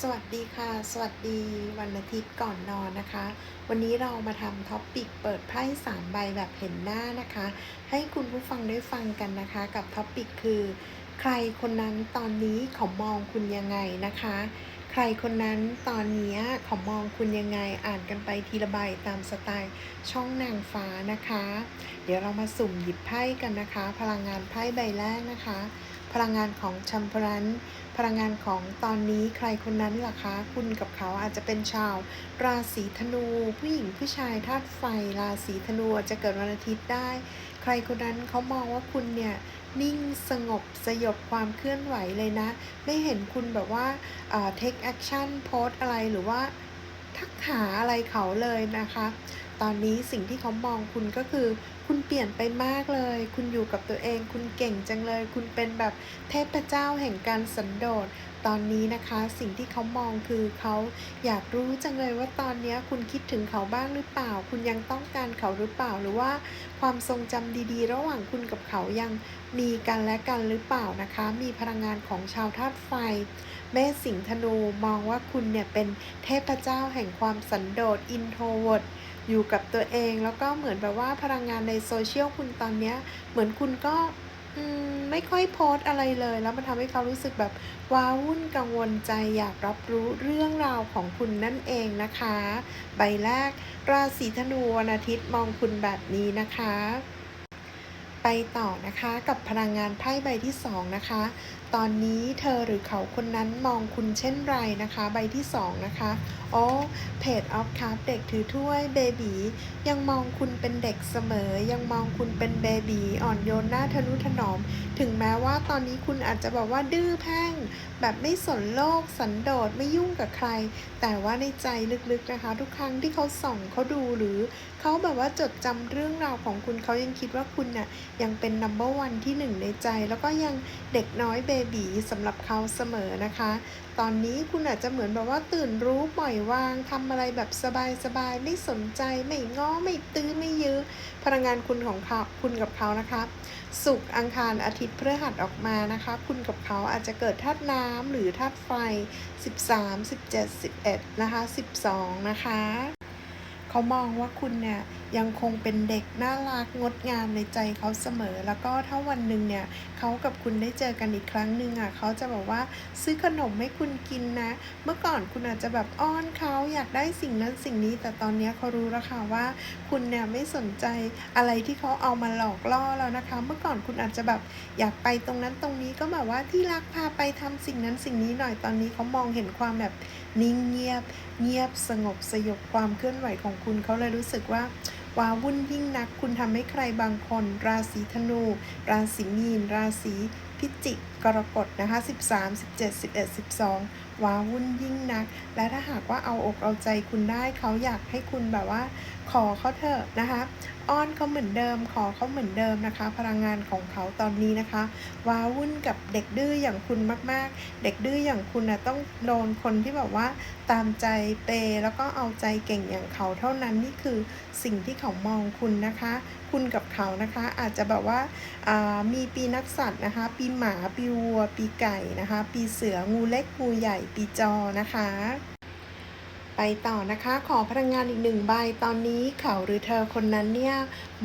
สวัสดีค่ะ สวัสดีวันอาทิตย์ก่อนนอนนะคะ วันนี้เรามาทำท็อปปิกเปิดไพ่สามใบแบบเห็นหน้านะคะ ให้คุณผู้ฟังได้ฟังกันนะคะ กับท็อปปิกคือ ใครคนนั้นตอนนี้เขามองคุณยังไงนะคะ ใครคนนั้นตอนนี้เขามองคุณยังไงอ่านกันไปทีละใบตามสไตล์ช่องนางฟ้านะคะ เดี๋ยวเรามาสุ่มหยิบไพ่กันนะคะ พลังงานไพ่ใบแรกนะคะ พลังงานของชัมพรันพลังงานของตอนนี้ใครคนนั้นล่ะคะ คุณกับเขาอาจจะเป็นชาว ราศีธนู ผู้หญิงผู้ชายธาตุไฟ ราศีธนูจะเกิดวันอาทิตย์ได้ ใครคนนั้นเขามองว่าคุณเนี่ยนิ่งสงบสยบความเคลื่อนไหวเลยนะ ไม่เห็นคุณแบบว่าเอ่อ take action โพสอะไรหรือว่าทักหาอะไรเขาเลยนะคะ ตอนนี้สิ่งที่เขามองคุณก็คือ คุณเปลี่ยนไปมากเลย คุณอยู่กับตัวเอง คุณเก่งจังเลย คุณเป็นแบบเทพเจ้าแห่งการสันโดษตอนนี้นะคะสิ่งที่เขามองคือเขาอยากรู้จังเลยว่าตอนนี้คุณคิดถึงเขาบ้างหรือเปล่า คุณยังต้องการเขาหรือเปล่า หรือว่าความทรงจำดีๆ ระหว่างคุณกับเขายังมีกันและกันหรือเปล่านะคะ มีพลังงานของชาวธาตุไฟแม่สิงห์ธนูมองว่าคุณเนี่ยเป็นเทพเจ้าแห่งความสันโดษ introvert อยู่กับตัวเองแล้วก็เหมือนแบบว่าพลังงานในโซเชียลคุณตอนเนี้ย เหมือนคุณก็ไม่ค่อยโพสอะไรเลย แล้วมันทำให้เขารู้สึกแบบว้าวุ่นกังวลใจอยากรับรู้เรื่องราวของคุณนั่นเองนะคะ ใบแรก ราศีธนูวันอาทิตย์มองคุณแบบนี้นะคะ ไปต่อนะคะกับพลังงานไพ่ใบที่สองนะคะ ตอนนี้เธอหรือเขาคนนั้นมองคุณเช่นไรนะคะ ใบที่สองนะคะโอ้เพจออฟคัพเด็กถือถ้วยเบบียังมองคุณเป็นเด็กเสมอ ยังมองคุณเป็นเบบีอ่อนโยนหน้าทะนุถนอม ถึงแม้ว่าตอนนี้คุณอาจจะแบบว่าดื้อแพ่ง แบบไม่สนโลกสันโดษไม่ยุ่งกับใคร แต่ว่าในใจลึกๆนะคะ ทุกครั้งที่เขาส่องเขาดูหรือ เขาแบบว่าจดจำเรื่องราวของคุณเขายังคิดว่าคุณน่ะยังเป็นนัมเบอร์วันที่หนึ่งในใจ แล้วก็ยังเด็กน้อยเบบีสำหรับเขาเสมอนะคะ ตอนนี้คุณอาจจะเหมือนแบบว่าตื่นรู้ปล่อยวางทำอะไรแบบสบายๆไม่สนใจไม่ง้อไม่ตื้อไม่ยื้อพลังงานคุณของเขาคุณกับเขานะคะศุกอังคารอาทิตย์พฤหัสออกมานะคะ คุณกับเขาอาจจะเกิดธาตุน้ำหรือธาตุไฟ 13 17 11 นะคะ 12 นะคะ เขามองว่าคุณเนี่ย ยังคงเป็นเด็กน่ารักงดงามในใจเขาเสมอ แล้วก็ถ้าวันหนึ่งเนี่ยเขากับคุณได้เจอกันอีกครั้งหนึ่งอะเขาจะบอกว่าซื้อขนมให้คุณกินนะ เมื่อก่อนคุณอาจจะแบบอ้อนเขาอยากได้สิ่งนั้นสิ่งนี้ แต่ตอนนี้เขารู้แล้วค่ะว่าคุณเนี่ยไม่สนใจอะไรที่เขาเอามาหลอกล่อแล้วนะคะ เมื่อก่อนคุณอาจจะแบบอยากไปตรงนั้นตรงนี้ก็แบบว่าที่รักพาไปทำสิ่งนั้นสิ่งนี้หน่อยตอนนี้เขามองเห็นความแบบนิ่งเงียบ เงียบสงบสยบความเคลื่อนไหวของคุณเขาเลยรู้สึกว่า ว้าวุ่นยิ่งนัก คุณทำให้ใครบางคน ราศีธนู ราศีมีน ราศีพิจิก กรกฎนะคะ 13 17 11 12 ว้าวุ่นยิ่งนัก และถ้าหากว่าเอาอกเอาใจคุณได้เขาอยากให้คุณแบบว่า ขอเขาเถอะนะคะอ้อนเขาเหมือนเดิม ขอเขาเหมือนเดิมนะคะ พลังงานของเขาตอนนี้นะคะ ว้าวุ่นกับเด็กดื้ออย่างคุณมากๆ เด็กดื้ออย่างคุณนะต้องโดนคนที่แบบว่า ตามใจเปแล้วก็เอาใจเก่งอย่างเขาเท่านั้นนี่คือสิ่งที่เขามองคุณนะคะ คุณกับเขานะคะ อาจจะแบบว่าอ่ามีปีนักสัตว์นะคะ ปีหมาปีวัว ปีไก่นะคะ ปีเสืองูเล็กงูใหญ่ปีจอนะคะ ไปต่อนะคะขอพลังงานอีกหนึ่งใบตอนนี้เขาหรือเธอคนนั้นเนี่ย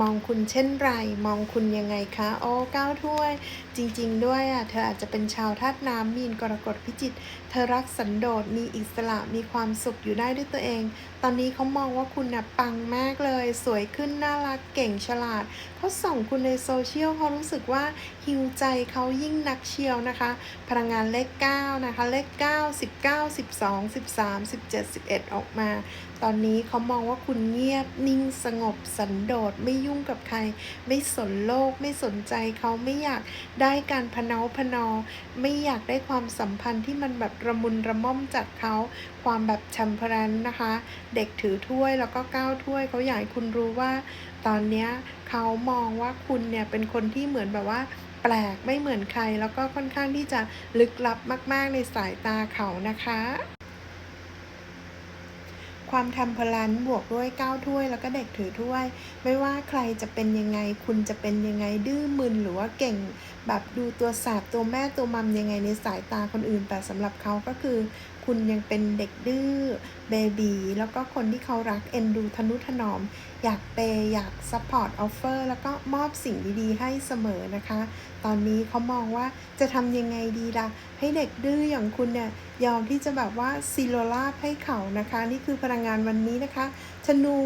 มองคุณเช่นไร มองคุณยังไงคะ โอ้ก้าวถ้วย จริง ๆ ด้วยอะ เธออาจจะเป็นชาวธาตุน้ำมีนกรกฎพิจิกเธอรักสันโดษ มีอิสระ มีความสุขอยู่ได้ด้วยตัวเอง ตอนนี้เขามองว่าคุณน่ะปังมากเลย สวยขึ้น น่ารัก เก่ง ฉลาด เขาส่งคุณในโซเชียลเขารู้สึกว่าฮิวใจเขายิ่งนักเชียวนะคะ พลังงานเลข 9 นะคะ เลข 9 19 12 13 17 11 ออกมา ตอนนี้เขามองว่าคุณเงียบ นิ่ง สงบ สันโดษ ไม่ยุ่งกับใคร ไม่สนโลก ไม่สนใจเขาไม่อยากได้การพเนาพนอ ไม่อยากได้ความสัมพันธ์ที่มันแบบระมุนระม่อมจากเขาความแบบชัมพรันนะคะ เด็กถือถ้วยแล้วก็ก้าวถ้วยเขาอยากให้คุณรู้ว่า ตอนเนี้ยเขามองว่าคุณเนี่ยเป็นคนที่เหมือนแบบว่าแปลกไม่เหมือนใคร แล้วก็ค่อนข้างที่จะลึกลับมาก ๆ ในสายตาเขานะคะ ความทำพลันบวกด้วยก้าวถ้วย แล้วก็เด็กถือถ้วย ไม่ว่าใครจะเป็นยังไง คุณจะเป็นยังไงดื้อมึนหรือว่าเก่งแบบดูตัวแสบตัวแม่ตัวมัมยังไงในสายตาคนอื่น แต่สำหรับเขาก็คือ คุณยังเป็นเด็กดื้อเบบีแล้วก็คนที่เขารักเอ็นดูทนุถนอม อยากเปย์อยากซัพพอร์ตออฟเฟอร์แล้วก็มอบสิ่งดีๆ ให้เสมอนะคะ ตอนนี้เขามองว่าจะทำยังไงดีล่ะ ให้เด็กดื้ออย่างคุณเนี่ยยอมที่จะแบบว่าซีโรลาบให้เขานะคะ นี่คือพลังงานวันนี้นะคะธนู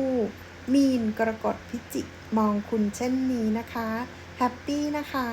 มีนกรกฎพิจิกมองคุณเช่นนี้นะคะแฮปปี้นะคะ